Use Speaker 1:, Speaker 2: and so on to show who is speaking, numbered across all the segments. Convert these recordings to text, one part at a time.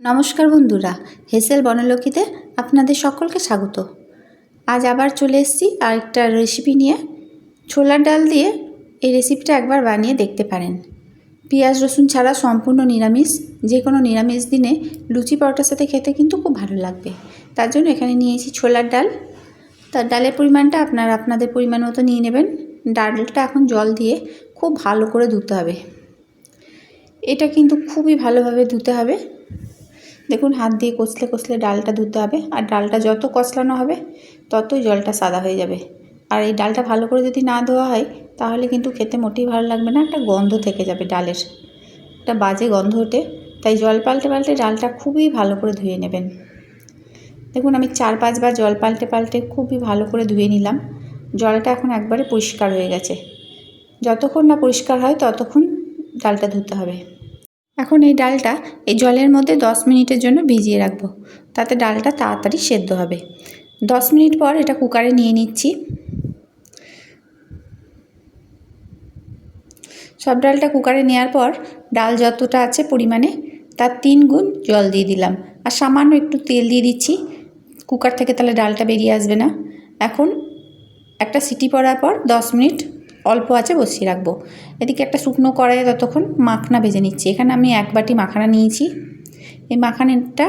Speaker 1: নমস্কার বন্ধুরা, হেসেল বনলক্ষীতে আপনাদের সকলকে স্বাগত। আজ আবার চলে এসেছি আরেকটা রেসিপি নিয়ে। ছোলার ডাল দিয়ে এই রেসিপিটা একবার বানিয়ে দেখতে পারেন। পেঁয়াজ, রসুন ছাড়া সম্পূর্ণ নিরামিষ। যে কোনো নিরামিষ দিনে লুচি পরোটার সাথে খেতে কিন্তু খুব ভালো লাগবে। তার জন্য এখানে নিয়েছি ছোলার ডাল। তার ডালের পরিমাণটা আপনারা আপনাদের পরিমাণ মতো নিয়ে নেবেন। ডালটা এখন জল দিয়ে খুব ভালো করে ধুতে হবে। এটা কিন্তু খুবই ভালোভাবে ধুতে হবে। দেখুন, হাত দিয়ে কষলে কষলে ডালটা ধুতে হবে, আর ডালটা যত কষলানো হবে, ততই জলটা সাদা হয়ে যাবে। আর এই ডালটা ভালো করে যদি না ধোয়া হয়, তাহলে কিন্তু খেতে মোটেই ভালো লাগবে না, একটা গন্ধ থেকে যাবে ডালের। একটা বাজে গন্ধ ওঠে, তাই জল পাল্টে পাল্টে ডালটা খুবই ভালো করে ধুয়ে নেবেন। দেখুন, আমি চার পাঁচবার জল পাল্টে পাল্টে খুবই ভালো করে ধুয়ে নিলাম। জলটা এখন একবারে পরিষ্কার হয়ে গেছে। যতক্ষণ না পরিষ্কার হয়, ততক্ষণ ডালটা ধুতে হবে। এখন এই ডালটা এই জলের মধ্যে দশ মিনিটের জন্য ভিজিয়ে রাখব। তাতে ডালটা তাড়াতাড়ি সেদ্ধ হবে। দশ মিনিট পর এটা কুকারে নিয়ে নিচ্ছি। সব ডালটা কুকারে নেওয়ার পর ডাল যতটা আছে পরিমাণে তার তিন গুণ জল দিয়ে দিলাম। আর সামান্য একটু তেল দিয়ে দিচ্ছি। কুকার থেকে তাহলে ডালটা বেরিয়ে আসবে না। এখন একটা সিটি পড়ার পর দশ মিনিট অল্প আছে, বসিয়ে রাখব। এদিকে একটা শুকনো কড়াইয়ে ততক্ষণ মাখনা ভেজে নিচ্ছি। এখানে আমি এক বাটি মাখানা নিয়েছি। এই মাখানাটা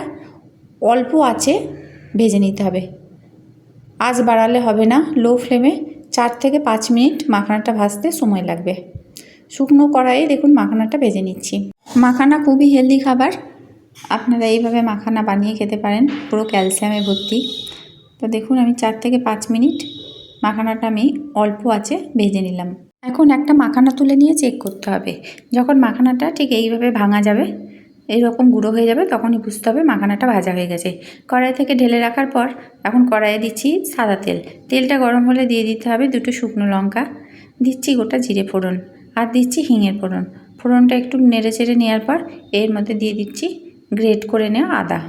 Speaker 1: অল্প আছে, ভেজে নিতে হবে। আজ বাড়ালে হবে না। লো ফ্লেমে চার থেকে পাঁচ মিনিট মাখানাটা ভাজতে সময় লাগবে। শুকনো কড়াইয়ে দেখুন মাখানাটা ভেজে নিচ্ছি। মাখানা খুবই হেলদি খাবার। আপনারা এইভাবে মাখানা বানিয়ে খেতে পারেন। পুরো ক্যালসিয়ামে ভর্তি। তো দেখুন আমি চার থেকে পাঁচ মিনিট মাখানাটা আমি অল্প আছে ভেজে নিলাম। এখন একটা মাখানা তুলে নিয়ে চেক করতে হবে। যখন মাখানাটা ঠিক এইভাবে ভাঙা যাবে, এইরকম গুঁড়ো হয়ে যাবে, তখনই বুঝতে হবে মাখানাটা ভাজা হয়ে গেছে। কড়াই থেকে ঢেলে রাখার পর এখন কড়াইয়ে দিচ্ছি সাদা তেল। তেলটা গরম হলে দিয়ে দিতে হবে দুটো শুকনো লঙ্কা। দিচ্ছি গোটা জিরে ফোড়ন আর দিচ্ছি হিঙের ফোড়ন। ফোড়নটা একটু নেড়ে চেড়ে নেওয়ার পর এর মধ্যে দিয়ে দিচ্ছি গ্রেট করে নেওয়া আদা।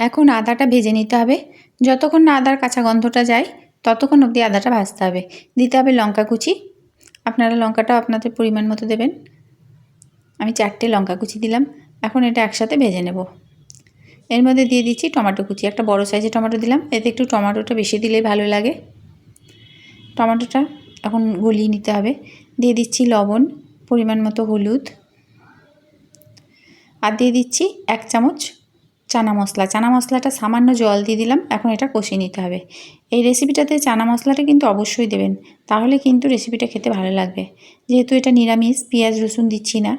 Speaker 1: এখন আদাটা ভেজে নিতে হবে। যতক্ষণ না আদার কাঁচা গন্ধটা যায়, ততক্ষণ অবধি আদাটা ভাজতে হবে। দিতে হবে লঙ্কা কুচি। আপনারা লঙ্কাটাও আপনাদের পরিমাণ মতো দেবেন। আমি চারটে লঙ্কা কুচি দিলাম। এখন এটা একসাথে ভেজে নেব। এর মধ্যে দিয়ে দিচ্ছি টমেটো কুচি। একটা বড় সাইজের টমেটো দিলাম। এতে একটু টমেটোটা বেশি দিলেই ভালো লাগে। টমেটোটা এখন গলিয়ে নিতে হবে। দিয়ে দিচ্ছি লবণ, পরিমাণ মতো হলুদ। আর দিয়ে দিচ্ছি এক চামচ চানা মশলা। চানা মশলাটা সামান্য জল দিয়ে দিলাম, এখন এটা কষিয়ে নিতে হবে। এই রেসিপিটাতে চানা মশলাটা কিন্তু অবশ্যই দেবেন, তাহলে কিন্তু রেসিপিটা খেতে ভালো লাগবে। যেহেতু এটা নিরামিষ, পেঁয়াজ, রসুন দিচ্ছি না,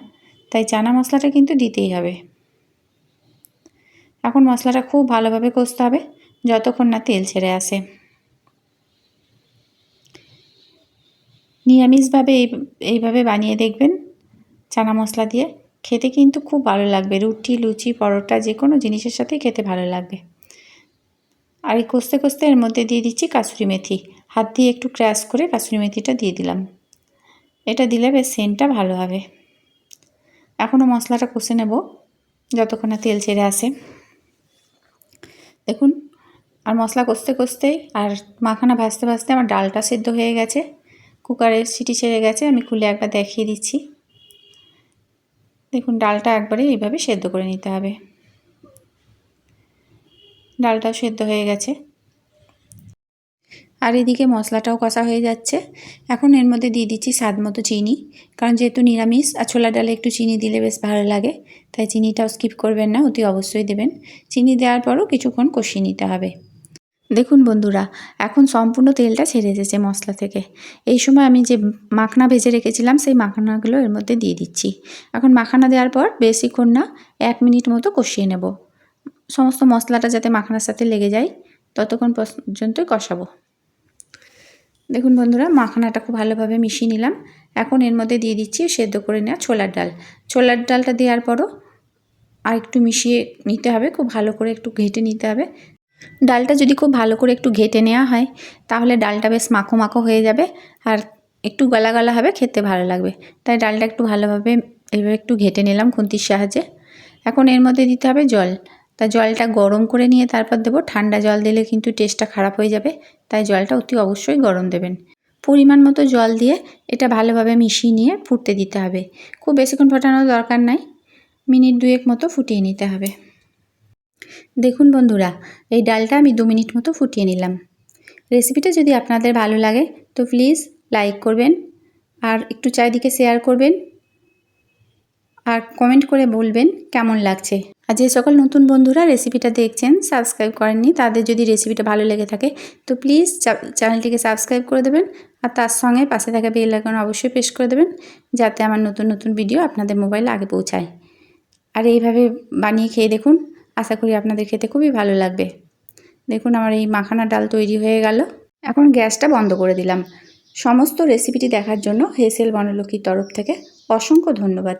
Speaker 1: তাই চানা মশলাটা কিন্তু দিতেই হবে। এখন মশলাটা খুব ভালোভাবে কষতে হবে, যতক্ষণ না তেল ছেড়ে আসে। নিরামিষভাবে এই, এইভাবে বানিয়ে দেখবেন চানা মশলা দিয়ে। খেতে কিন্তু খুব ভালো লাগবে। রুটি, লুচি, পরোটা যে কোনো জিনিসের সাথে খেতে ভালো লাগবে। আর এই কষতে কষতে এর মধ্যে দিয়ে দিচ্ছি কাসুরি মেথি। হাত দিয়ে একটু ক্র্যাশ করে কাসুরি মেথিটা দিয়ে দিলাম। এটা দিলে বেশ সেন্টটা ভালো হবে। এখনও মশলাটা কষে নেব, যতক্ষণ না তেল ছেড়ে আসে। দেখুন, আর মশলা কষতে কষতেই আর মাখানা ভাজতে ভাজতে আমার ডালটা সেদ্ধ হয়ে গেছে। কুকারের সিটি ছেড়ে গেছে, আমি খুলে একবার দেখিয়ে দিচ্ছি। দেখুন, ডালটা একবারে এইভাবে সেদ্ধ করে নিতে হবে। ডালটাও সেদ্ধ হয়ে গেছে। আর এদিকে মশলাটাও কষা হয়ে যাচ্ছে। এখন এর মধ্যে দিয়ে দিচ্ছি স্বাদ মতো চিনি। কারণ যেহেতু নিরামিষ আর ছোলা ডালে একটু চিনি দিলে বেশ ভালো লাগে, তাই চিনিটাও স্কিপ করবেন না, অতি অবশ্যই দেবেন। চিনি দেওয়ার পরও কিছুক্ষণ কষিয়ে নিতে হবে। দেখুন বন্ধুরা, এখন সম্পূর্ণ তেলটা ছেড়ে এসেছে মশলা থেকে। এই সময় আমি যে মাখনা ভেজে রেখেছিলাম, সেই মাখানাগুলো এর মধ্যে দিয়ে দিচ্ছি। এখন মাখানা দেওয়ার পর বেশিক্ষণ না, এক মিনিট মতো কষিয়ে নেব। সমস্ত মশলাটা যাতে মাখানার সাথে লেগে যায়, ততক্ষণ পর্যন্তই কষাবো। দেখুন বন্ধুরা, মাখানাটা খুব ভালোভাবে মিশিয়ে নিলাম। এখন এর মধ্যে দিয়ে দিচ্ছি সেদ্ধ করে নেওয়া ছোলার ডাল। ছোলার ডালটা দেওয়ার পরও আর একটু মিশিয়ে নিতে হবে, খুব ভালো করে একটু ঘেটে নিতে হবে। ডালটা যদি খুব ভালো করে একটু ঘেটে নেওয়া হয়, তাহলে ডালটা বেশ মাখো মাখো হয়ে যাবে আর একটু গলা গলা হবে, খেতে ভালো লাগবে। তাই ডালটা একটু ভালোভাবে এইভাবে একটু ঘেটে নিলাম খুন্তির সাহায্যে। এখন এর মধ্যে দিতে হবে জল। তা জলটা গরম করে নিয়ে তারপর দেবো। ঠান্ডা জল দিলে কিন্তু টেস্টটা খারাপ হয়ে যাবে, তাই জলটা অতি অবশ্যই গরম দেবেন। পরিমাণ মতো জল দিয়ে এটা ভালোভাবে মিশিয়ে নিয়ে ফুটতে দিতে হবে। খুব বেশিক্ষণ ফোটানোর দরকার নাই। মিনিট দুয়েক মতো ফুটিয়ে নিতে হবে। দেখুন বন্ধুরা, এই ডালটা আমি দু মিনিট মতো ফুটিয়ে নিলাম। রেসিপিটা যদি আপনাদের ভালো লাগে, তো প্লিজ লাইক করবেন, আর একটু চারিদিকে শেয়ার করবেন, আর কমেন্ট করে বলবেন কেমন লাগছে। আর যে সকল নতুন বন্ধুরা রেসিপিটা দেখছেন সাবস্ক্রাইব করেননি, তাদের যদি রেসিপিটা ভালো লেগে থাকে, তো প্লিজ চ্যানেলটিকে সাবস্ক্রাইব করে দেবেন, আর তার সঙ্গে পাশে থাকা বেল আইকন অবশ্যই প্রেস করে দেবেন, যাতে আমার নতুন নতুন ভিডিও আপনাদের মোবাইলে আগে পৌঁছায়। আর এইভাবে বানিয়ে খেয়ে দেখুন আশা করি আপনাদের খেতে খুবই ভালো লাগবে। দেখুন আমার এই মাখানা ডাল তৈরি হয়ে গেল। এখন গ্যাসটা বন্ধ করে দিলাম। সমস্ত রেসিপিটি দেখার জন্য হেসেল বনলক্ষীর তরফ থেকে অসংখ্য ধন্যবাদ।